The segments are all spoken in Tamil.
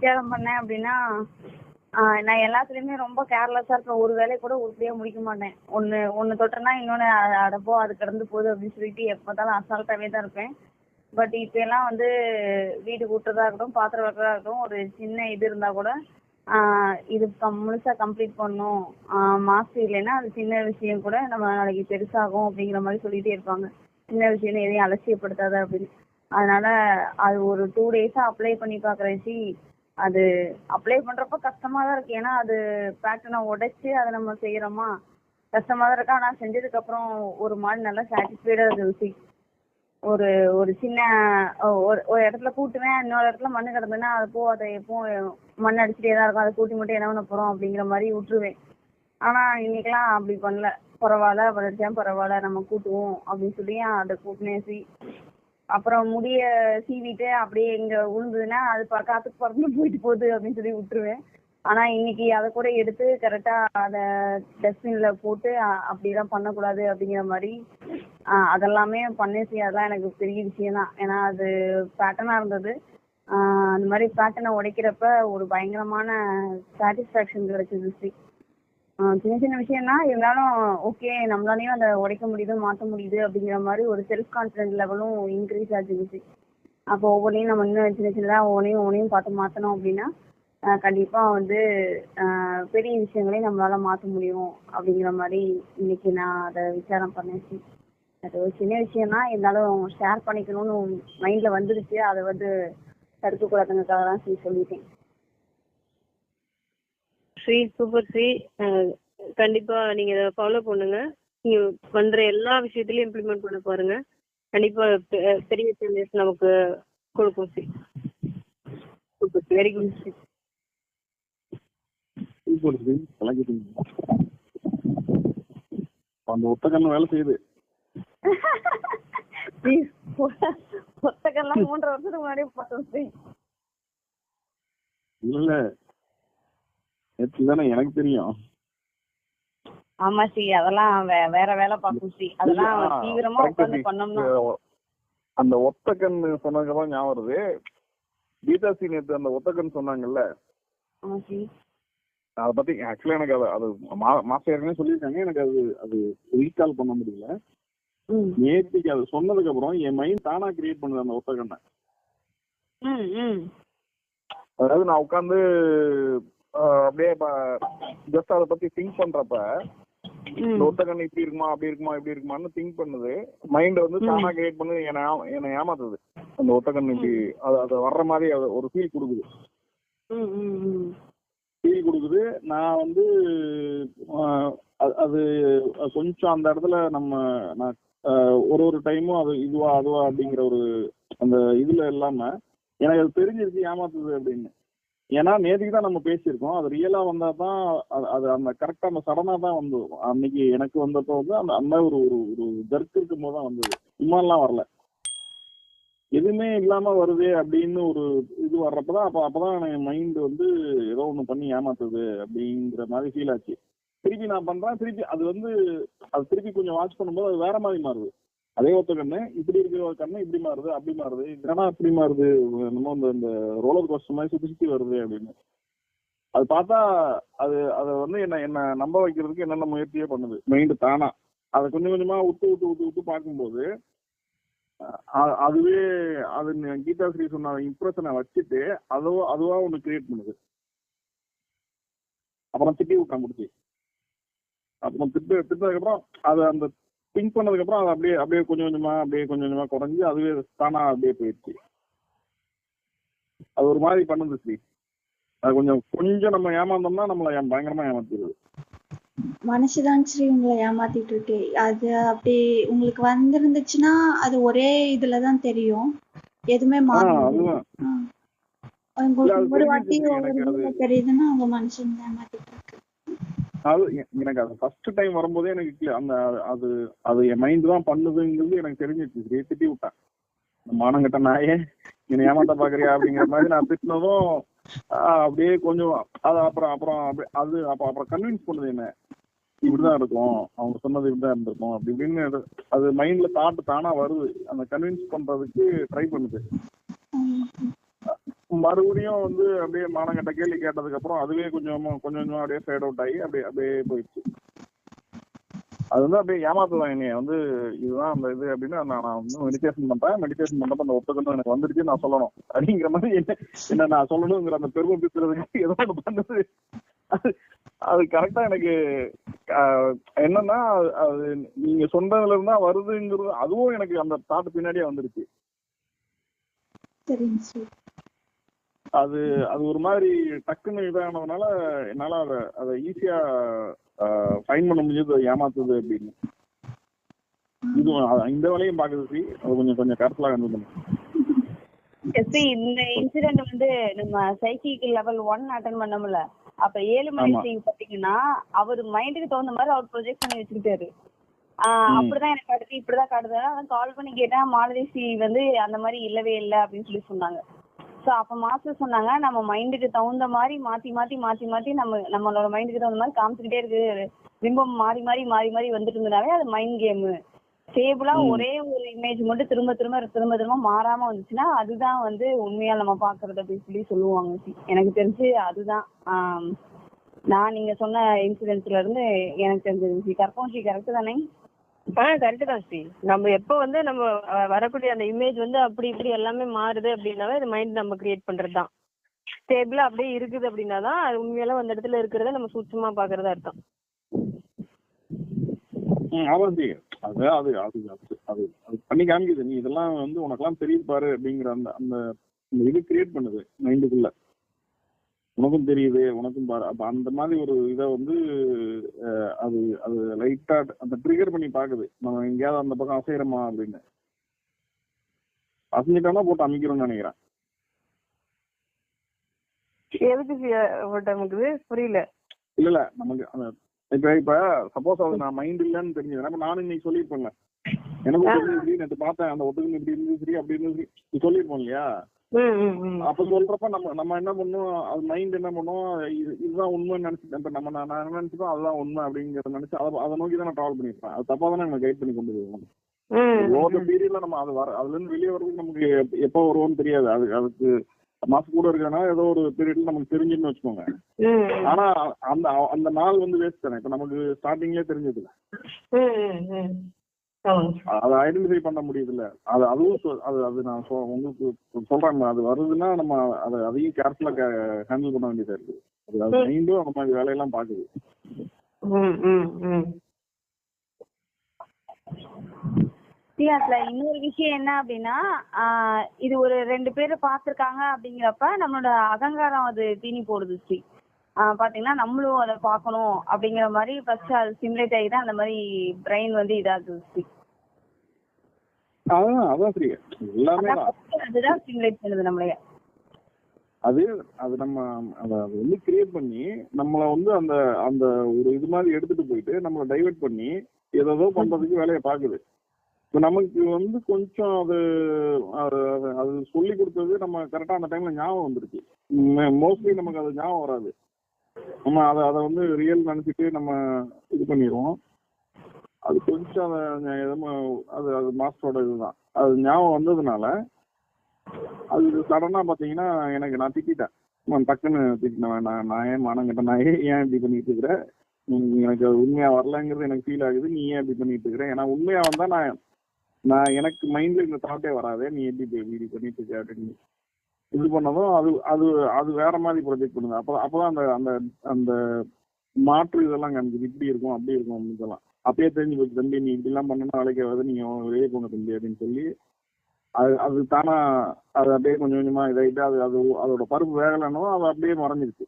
வித்தியாசம் பண்ணேன் அப்படின்னா ஆஹ் நான் எல்லாத்துலயுமே ரொம்ப கேர்லெஸ்ஸா இருப்பேன். ஒரு வேலையை கூட உருப்படியா முடிக்க மாட்டேன். ஒண்ணு ஒண்ணு தொட்டனா இன்னொன்னு அடப்போ அது கடந்து போகுது அப்படின்னு சொல்லிட்டு எப்ப பார்த்தாலும் அசால்ட்டாவே தான் இருப்பேன். பட் இப்ப எல்லாம் வந்து வீடு கூட்டுறதா இருக்கட்டும் பாத்திரம் வைக்கிறதா இருக்கட்டும் ஒரு சின்ன இது இருந்தா கூட ஆஹ் இது முழுசா கம்ப்ளீட் பண்ணணும். மாஸ்டர் இல்லைன்னா அது சின்ன விஷயம் கூட நம்ம நாளைக்கு பெருசாகும் அப்படிங்கிற மாதிரி சொல்லிட்டே இருப்பாங்க. சின்ன விஷயம் எதையும் அலட்சியப்படுத்தாத அப்படின்னு. அதனால அது ஒரு டூ டேஸா அப்ளை பண்ணி பாக்குறேன் அது அப்ளை பண்றப்ப கஷ்டமா தான் இருக்கு. ஏன்னா அது பேட்டர்னை உடைச்சு அதை நம்ம செய்யறோமா? கஷ்டமா தான் இருக்கு. ஆனா செஞ்சதுக்கு அப்புறம் ஒரு மாதிரி நல்லா சாட்டிஸ்ஃபைடா இருக்கு ருசி. ஒரு ஒரு சின்ன ஒரு ஒரு இடத்துல கூட்டுவேன் இன்னொரு இடத்துல மண்ணு கிடந்ததுன்னா அது போ அதை எப்போ மண் அடிச்சுட்டே தான் இருக்கும். அதை கூட்டி மட்டும் என்ன பண்ண போறோம் அப்படிங்கிற மாதிரி விட்டுருவேன். ஆனா இன்னைக்கெல்லாம் அப்படி பண்ணல. பரவாயில்ல வளர்ச்சியா பரவாயில்ல. நம்ம கூட்டுவோம் அப்படின்னு சொல்லி அதை கூட்டினேசி அப்புறம் முடிய சீவிட்டு அப்படியே இங்க விழுந்ததுன்னா அது காத்துக்கு பறந்து போயிட்டு போகுது அப்படின்னு சொல்லி விட்டுருவேன். ஆனா இன்னைக்கு அதை கூட எடுத்து கரெக்டா அதை டஸ்ட்பின்ல போட்டு அப்படிலாம் பண்ணக்கூடாது அப்படிங்கிற மாதிரி அதெல்லாமே பண்ணே செய்யாதான் எனக்கு பெரிய விஷயம் தான் ஏன்னா அது பேட்டர்னா இருந்தது. அந்த மாதிரி பேட்டர்னை உடைக்கிறப்ப ஒரு பயங்கரமான சாட்டிஸ்ஃபேக்ஷன் கிடைச்சது சின்ன சின்ன விஷயம் தான் இருந்தாலும் ஓகே நம்மளாலையும் அதை உடைக்க முடியுது மாற்ற முடியுது அப்படிங்கிற மாதிரி ஒரு செல்ஃப் கான்ஃபிடென்ட் லெவலும் இன்க்ரீஸ் ஆச்சு அப்போ ஒவ்வொன்றையும் நம்ம இன்னும் சின்ன சின்னதாக ஒவ்வொன்றையும் ஒவ்வொன்றையும் பார்த்து மாற்றணும் அப்படின்னா கண்டிப்பாக வந்து பெரிய விஷயங்களையும் நம்மளால மாற்ற முடியும் அப்படிங்கிற மாதிரி இன்னைக்கு நான் அதை விசாரம் பண்ணேன் அது ஒரு சின்ன விஷயம் தான் இருந்தாலும் ஷேர் பண்ணிக்கணும்னு மைண்டில் வந்துருச்சு. அதை வந்து தடுக்க கூடாதுங்கிறதுக்காக தான் சொல்லி சொல்லிட்டேன். ஸ்ரீ சூப்பர் ஸ்ரீ கண்டிப்பா நீங்க இதை ஃபாலோ பண்ணுங்க. நீங்க பண்ற எல்லா விஷயத்திலயும் இம்ப்ளிமெண்ட் பண்ண பாருங்க. கண்டிப்பா பெரிய சேஞ்சஸ் நமக்கு கொடுக்கும் Sri super very good Sri அந்த ஒத்தக்கண்ணு வேலை செய்யுது. ஒத்தக்கெல்லாம் மூன்றரை வருஷத்துக்கு முன்னாடியே பார்த்தோம் இல்ல. இல்ல நேற்று தானே எனக்கு தெரியும். ஆமா ஸ்ரீ அதெல்லாம் வேற வேலை பார்க்கும் ஸ்ரீ அதெல்லாம் தீவிரமா ஜி. பண்ணோம்னா. அந்த ஒத்தக்கண்ணு சொன்னதுக்கப்புறம் ஞாபகம் வருது. கீதாசி நேத்து அந்த ஒத்தக்கண் சொன்னாங்கல்ல. அதை பத்தி ஆக்சுவலா எனக்கு அது அது மாசம் ஏற்கனவே சொல்லியிருக்காங்க. எனக்கு அது அது ரீகால் பண்ண முடியல. ம். நேற்றுக்கு அது சொன்னதுக்கு அப்புறம் என் மைண்ட் தானா கிரியேட் பண்ணுது அந்த ஒத்தக்கண்ணை அதாவது நான் உட்காந்து அப்படியே ஜஸ்ட் அதை பத்தி திங்க் பண்றப்ப ஒத்தக்கண்ணு இப்படி இருக்குமா அப்படி இருக்குமா இப்படி இருக்குமான்னு திங்க் பண்ணுது. மைண்ட் வந்து தானா கிரியேட் பண்ணுது என்னை என்னை ஏமாத்துது. அந்த ஒத்தக்கண்ணு இப்படி அது அது வர்ற மாதிரி அது ஒரு ஃபீல் கொடுக்குது. ஃபீல் கொடுக்குது. நான் வந்து அது- கொஞ்சம் அந்த இடத்துல நம்ம நான் ஒரு ஒரு டைமும் அது இதுவா அதுவா அப்படிங்கிற ஒரு அந்த இதுல இல்லாம எனக்கு அது தெரிஞ்சிருச்சு ஏமாத்துது அப்படின்னு. ஏன்னா நேற்றுக்கு தான் நம்ம பேசியிருக்கோம். அது ரியலா வந்தா தான் அது அது அந்த கரெக்டா அந்த சடனா தான் வந்து அன்னைக்கு எனக்கு வந்தப்போ வந்து அந்த அந்த ஒரு ஒரு ஒரு ஜர்க் இருக்கும் போது தான் வந்தது. சும்மாலாம் வரல. எதுவுமே இல்லாம வருதே அப்படின்னு ஒரு இது வர்றப்பதான் அப்ப அப்பதான் என் மைண்ட் வந்து ஏதோ ஒண்ணு பண்ணி ஏமாத்துது அப்படிங்கிற மாதிரி ஃபீல் ஆச்சு. திருப்பி நான் பண்றேன். திருப்பி அது வந்து அது திருப்பி கொஞ்சம் வாட்ச் பண்ணும்போது அது வேற மாதிரி மாறுது. அதே ஒத்த கண்ணு இப்படி இருக்கிற ஒரு கண்ணு இப்படி மாறுது அப்படி மாறுது. இதனா இப்படி மாறுது? என்னமோ இந்த இந்த ரோலர் கோஸ்டர் மாதிரி சுத்தி சுத்தி வருது அப்படின்னு. அது பார்த்தா அது அதை வந்து என்ன என்ன நம்ப வைக்கிறதுக்கு என்னென்ன முயற்சியே பண்ணுது. மைண்டு தானா. அதை கொஞ்சம் கொஞ்சமா விட்டு விட்டு விட்டு விட்டு பார்க்கும்போது அதுவே அது கீதா ஸ்ரீ சொன்ன இம்ப்ரெஷனை வச்சுட்டு அதுவா அதுவா ஒன்று கிரியேட் பண்ணுது. அப்புறம் திட்டி விட்டான் முடிச்சு. அப்புறம் திட்டு திட்டதுக்கப்புறம் அது அந்த திங்க் பண்ணதுக்கப்புறம் அது அப்படியே அப்படியே கொஞ்சம் கொஞ்சமா அப்படியே கொஞ்சம் கொஞ்சமா குறைஞ்சி அதுவே தானா அப்படியே போயிடுச்சு. அது ஒரு மாதிரி பண்ணுது ஸ்ரீ. அது கொஞ்சம் கொஞ்சம் நம்ம ஏமாந்தோம்னா நம்மளை பயங்கரமா ஏமாத்திடுது. மனசுதான் ஸ்ரீ உங்களை ஏமாத்திட்டு இருக்கு. அது அப்படி உங்களுக்கு வந்திருந்துச்சுன்னா அது ஒரே இதுலதான் தெரியும். எதுவுமே வாட்டி. இதுல தெரியுதுன்னா உங்க மனசு வந்து ஏமாத்திட்டு இருக்கு. அது எனக்கு அது ஃபர்ஸ்ட் டைம் வரும்போதே எனக்கு அந்த அது அது என் மைண்ட் தான் பண்ணுதுங்கிறது எனக்கு தெரிஞ்சிருச்சு சரியே திட்டி விட்டேன். இந்த மானங்கட்ட நாயே என்ன ஏமாத்த பாக்குறியா அப்படிங்கிற மாதிரி நான் திட்டினதும் அப்படியே கொஞ்சம் அது அப்புறம் அப்புறம் அப்படியே- அது அப்ப அப்புறம் கன்வின்ஸ் பண்ணுது என்ன? இப்படிதான் இருக்கும். அவங்க சொன்னது இப்படிதான் இருந்திருக்கும். அப்படி இப்படின்னு அது- மைண்ட்ல தாட்டு தானா வருது. அந்த கன்வின்ஸ் பண்றதுக்கு ட்ரை பண்ணுது. மறுபடியும் வந்து அப்படியே மானங்கட்ட கேள்வி கேட்டதுக்கு அப்புறம் அதுவே கொஞ்சம் கொஞ்சம் கொஞ்சம் அப்படியே ஃபேட் அவுட் ஆகி அப்படியே அப்படியே போயிடுச்சு. அது வந்து அப்படியே ஏமாத்துதான் என்னைய. வந்து இதுதான் அந்த இது அப்படின்னு நான் நான் வந்து மெடிடேஷன் பண்றேன். மெடிடேஷன் பண்றப்ப அந்த ஒத்துக்கணும் எனக்கு வந்துருச்சு நான் சொல்லணும். அப்படிங்கிற மாதிரி என்ன என்ன நான் சொல்லணுங்கிற அந்த பெருமை பேசுறதுக்கு ஏதோ ஒன்று பண்ணுது அது- அது கரெக்டா எனக்கு என்னன்னா அது- நீங்க சொன்னதுல இருந்தா வருதுங்கிறது அதுவும் எனக்கு அந்த தாட்டு பின்னாடியே வந்துருச்சு. அது அது ஒரு மாதிரி டக்குன்னு இதானதுனால என்னால அதை அதை ஈஸியா ஃபைன் பண்ண முடிஞ்சது ஏமாத்துது அப்படின்னு. இது இந்த வேலையும் பாக்குது அது கொஞ்சம் கொஞ்சம் கேர்ஃபுல்லா ஹேண்டில் பண்ணுங்க இந்த இன்சிடென்ட் வந்து நம்ம சைக்கிக் லெவல் ஒன் அட்டன் பண்ணோம்ல அப்ப ஏழு மணி. ஸ்ரீ பாத்தீங்கன்னா அவர் மைண்டுக்கு தகுந்த மாதிரி அவர் ப்ரொஜெக்ட் பண்ணி வச்சுக்கிட்டாரு. அப்படிதான் எனக்கு அடுத்து இப்படிதான் காட்டுது. அதான் கால் பண்ணி கேட்டேன் மாலதி ஸ்ரீ வந்து அந்த மாதிரி இல்லவே இல்லை அப்படின்னு சொல்லி சொன்னாங்க. சோ அப்ப மாஸ்டர் சொன்னாங்க நம்ம மைண்டுக்கு தகுந்த மாதிரி மாத்தி மாத்தி மாத்தி மாத்தி நம்ம நம்மளோட மைண்டுக்கு தகுந்த மாதிரி காமிச்சுக்கிட்டே இருக்கு. பிம்பம் மாறி மாறி மாறி மாறி வந்துட்டு இருந்தனாலே அது மைண்ட் கேம் ஸ்டேபிளா. ஒரே ஒரு இமேஜ் மட்டும் திரும்ப திரும்ப திரும்ப திரும்ப மாறாம வந்துச்சுன்னா அதுதான் வந்து உண்மையா நம்ம பாக்குறது அப்படின்னு சொல்லி சொல்லுவாங்க. எனக்கு தெரிஞ்சு அதுதான். நான் நீங்க சொன்ன இன்சிடென்ட்ஸ்ல இருந்து எனக்கு தெரிஞ்சது. கற்பம் சி கரெக்ட் தானே? ஆஹ் கரெக்ட் தான் ஸ்ரீ. நம்ம எப்ப வந்து நம்ம வரக்கூடிய அந்த இமேஜ் வந்து அப்படி இப்படி எல்லாமே மாறுது அப்படின்னாவே அது மைண்ட் நம்ம கிரியேட் பண்றதுதான். ஸ்டேபிளா அப்படியே இருக்குது அப்படின்னா தான் அது உண்மையில அந்த இடத்துல இருக்கிறத நம்ம சூட்சமா பாக்குறதா அர்த்தம். அது அது அது அது அது பண்ணி காமிக்குது. நீ இதெல்லாம் வந்து உனக்கெல்லாம் தெரியுது பாரு அப்படிங்கிற அந்த அந்த அந்த இது கிரியேட் பண்ணுது மைண்டுக்குள்ள உனக்கும் தெரியுது உனக்கும் பாரு. அப்ப அந்த மாதிரி ஒரு இதை வந்து அது அது லைட்டா அந்த ட்ரிகர் பண்ணி பாக்குது. நம்ம எங்கேயாவது அந்த பக்கம் அசைகிறோமா அப்படின்னு. அசைஞ்சிட்டோம்னா போட்டு அமைக்கிறோம்னு நினைக்கிறேன். எதுக்கு புரியல. இல்ல இல்ல நமக்கு இப்ப இப்ப சப்போஸ் அது நான் மைண்ட் இல்லைன்னு தெரிஞ்சது. நானும் இன்னைக்கு சொல்லியிருப்பேன்ல. எனக்கு நேற்று பார்த்தேன். அந்த ஒத்துக்கு இப்படி இருந்துச்சு சரி அப்படி இருந்துச்சு. இது சொல்லியிருப்போம் இல்லையா? அப்ப சொல்றப்ப நம்ம நம்ம என்ன பண்ணுவோம்? அது மைண்ட் என்ன பண்ணுவோம்? இது இதுதான் உண்மைன்னு நினைச்சு இப்ப நம்ம நான் நான் நினைச்சதோ அதுதான் உண்மை அப்படிங்கறத நினைச்சு அதை அதை நோக்கி தான் நான் டிராவல் பண்ணிருப்பேன் அது தப்பா தானே கைட் பண்ணி கொண்டு போவோம் ஓவர் பீரியட்ல நம்ம அது வர அதுல இருந்து வெளியே வர்றதுக்கு நமக்கு எப்ப- வருவோம்னு தெரியாது. அது அதுக்கு மாசம் கூட இருக்கிறனால ஏதோ ஒரு பீரியட்ல நமக்கு தெரிஞ்சுன்னு வச்சுக்கோங்க. ஆனா அந்த அந்த நாள் வந்து வேஸ்ட் தானே. இப்ப நமக்கு ஸ்டார்டிங்லயே தெரிஞ்சது ம் ம் ம். ஆமாங்க அதை ஐடென்டிஃபை பண்ண முடியுதுல்ல. அது அதுவும் அது அது நான் உங்களுக்கு சொல்றேன் அது வருதுன்னா நம்ம அதை அதையும் கேர்ஃபுல்லா ஹேண்டில் பண்ண வேண்டியதா இருக்கு. அது அது மைண்டும் அந்த மாதிரி வேலையெல்லாம் பாக்குது. ம் ம் ம். சி, அதுல இன்னொரு விஷயம் என்ன அப்படின்னா ஆஹ் இது ஒரு ரெண்டு பேர் பார்த்திருக்காங்க அப்படிங்கிறப்ப நம்மளோட அகங்காரம் அது தீனி போடுது ஸ்ரீ. பாத்தீங்கன்னா நம்மளும் அதை பார்க்கணும் அப்படிங்கிற மாதிரி ஃபர்ஸ்ட் அது சிமுலேட் ஆகி தான் அந்த மாதிரி பிரெயின் வந்து இதாகுது. அதுதான் சிமுலேட் பண்ணுது நம்மளைய அது அது நம்ம அதை வந்து கிரியேட் பண்ணி நம்மள வந்து அந்த அந்த ஒரு இது மாதிரி எடுத்துட்டு போயிட்டு நம்மள டைவர்ட் பண்ணி ஏதோ பண்றதுக்கு வேலையை பாக்குது. இப்ப நமக்கு வந்து கொஞ்சம் அது அது சொல்லி கொடுத்தது நம்ம கரெக்டா அந்த டைம்ல ஞாபகம் வந்துருச்சு. மோஸ்ட்லி நமக்கு அது ஞாபகம் வராது. நம்ம அதை அதை வந்து ரியல் நினைச்சிட்டு நம்ம இது பண்ணிடுவோம் அது கொஞ்சம் அதை அது அது மாஸ்டரோட இதுதான். அது ஞாபகம் வந்ததுனால அது சடனா பாத்தீங்கன்னா எனக்கு நான் திட்டிட்டேன். நான் டக்குன்னு திட்டினேன் நான் நான் ஏன் மனம் கிட்ட நான் ஏன் ஏன் இப்படி பண்ணிட்டு இருக்கிறேன் எனக்கு அது உண்மையா வரலங்கிறது எனக்கு ஃபீல் ஆகுது. நீ ஏன் இப்படி பண்ணிட்டு இருக்கிற? ஏன்னா உண்மையா வந்தா நான் நான் எனக்கு மைண்ட்ல இந்த தாட்டே வராதே. நீ எப்படி இப்படி பண்ணிட்டு இருக்க? அப்படின்னு. இது பண்ணதும் அது அது அது வேற மாதிரி ப்ரொஜெக்ட் பண்ணுது. அப்போ அப்பதான் அந்த அந்த அந்த மாற்று இதெல்லாம் காமிக்குது. இப்படி இருக்கும் அப்படி இருக்கும் அப்படின்னு இதெல்லாம் அப்பயே தெரிஞ்சு போச்சு தம்பி நீ இப்படி எல்லாம் பண்ணனா நீங்க வெளியே போங்க தம்பி அப்படின்னு சொல்லி அது அது தானா அது அப்படியே கொஞ்சம் கொஞ்சமா இதாயிட்டு அது அது அதோட பருப்பு வேகலைன்னோ அது அப்படியே மறைஞ்சிருச்சு.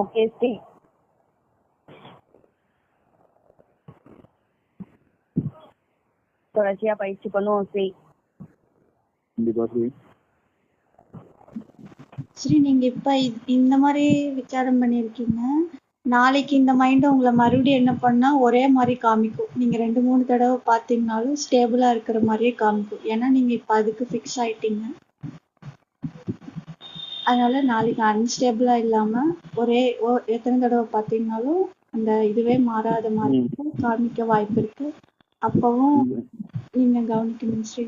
ஓகே ஸ்ரீ தொடர்ச்சியா பயிற்சி பண்ணுவோம் ஸ்ரீ. கண்டிப்பா சரி சரி நீங்க இப்ப இந்த மாதிரி விசாரம் பண்ணிருக்கீங்க நாளைக்கு இந்த மைண்ட் உங்களை மறுபடியும் என்ன பண்ணா ஒரே மாதிரி காமிக்கும். நீங்க ரெண்டு மூணு தடவை பார்த்தீங்கனாலும் ஸ்டேபிளா இருக்கிற மாதிரியே காமிக்கும். ஏன்னா நீங்க இப்ப அதுக்கு ஃபிக்ஸ் ஆயிட்டீங்க. அதனால நாளைக்கு அன்ஸ்டேபிளா இல்லாம ஒரே எத்தனை தடவை பார்த்தீங்கனாலும் அந்த இதுவே மாறாத மாதிரி. காமிக்க வாய்ப்பு இருக்கு. அப்பவும் நீங்க கவனிக்கணும் ஸ்ரீ.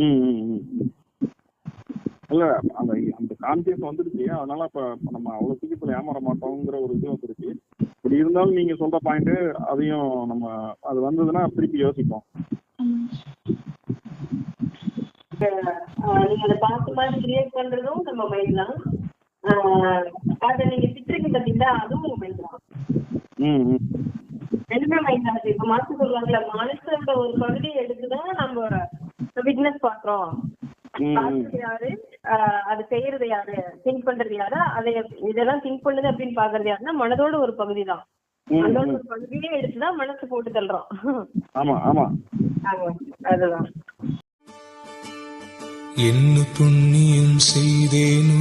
ம் ம், ம், ம். இல்ல அந்த அந்த கான்சியஸ் வந்துருச்சு. அதனால அப்ப நம்ம அவ்வளவு சீக்கிரத்துல ஏமாற மாட்டோங்கிற ஒரு இது வந்துருச்சு. இப்படி இருந்தாலும் நீங்க சொல்ற பாயிண்ட் அதையும் நம்ம அது வந்ததுன்னா திருப்பி யோசிப்போம். நீங்க அதை பார்த்து பார்த்து கிரியேட் பண்றதும் நம்ம மைண்ட் தான். அதை நீங்க திட்டுறீங்க பாத்தீங்களா? அதுவும் உங்க மைண்ட் தான். இப்ப மாத்து சொல்லுவாங்கல்ல மனுஷனோட ஒரு பகுதியை எடுத்துதான் நம்ம விட்னஸ் பாக்குறோம். யாரு? ஆஹ் அது செய்யறது யாரு? திங்க் பண்றது யாரு? அதை இதெல்லாம் திங்க் பண்ணுது அப்படின்னு பாக்குறது யாருன்னா மனதோட ஒரு பகுதி தான். ம், அதோட ம். ஒரு பகுதியே எடுத்துதான் மனசு போட்டு தள்ளுறோம். ஆமா ஆமா. ஆமா, அதுதான். என்ன புண்ணியம் செய்தேனோ?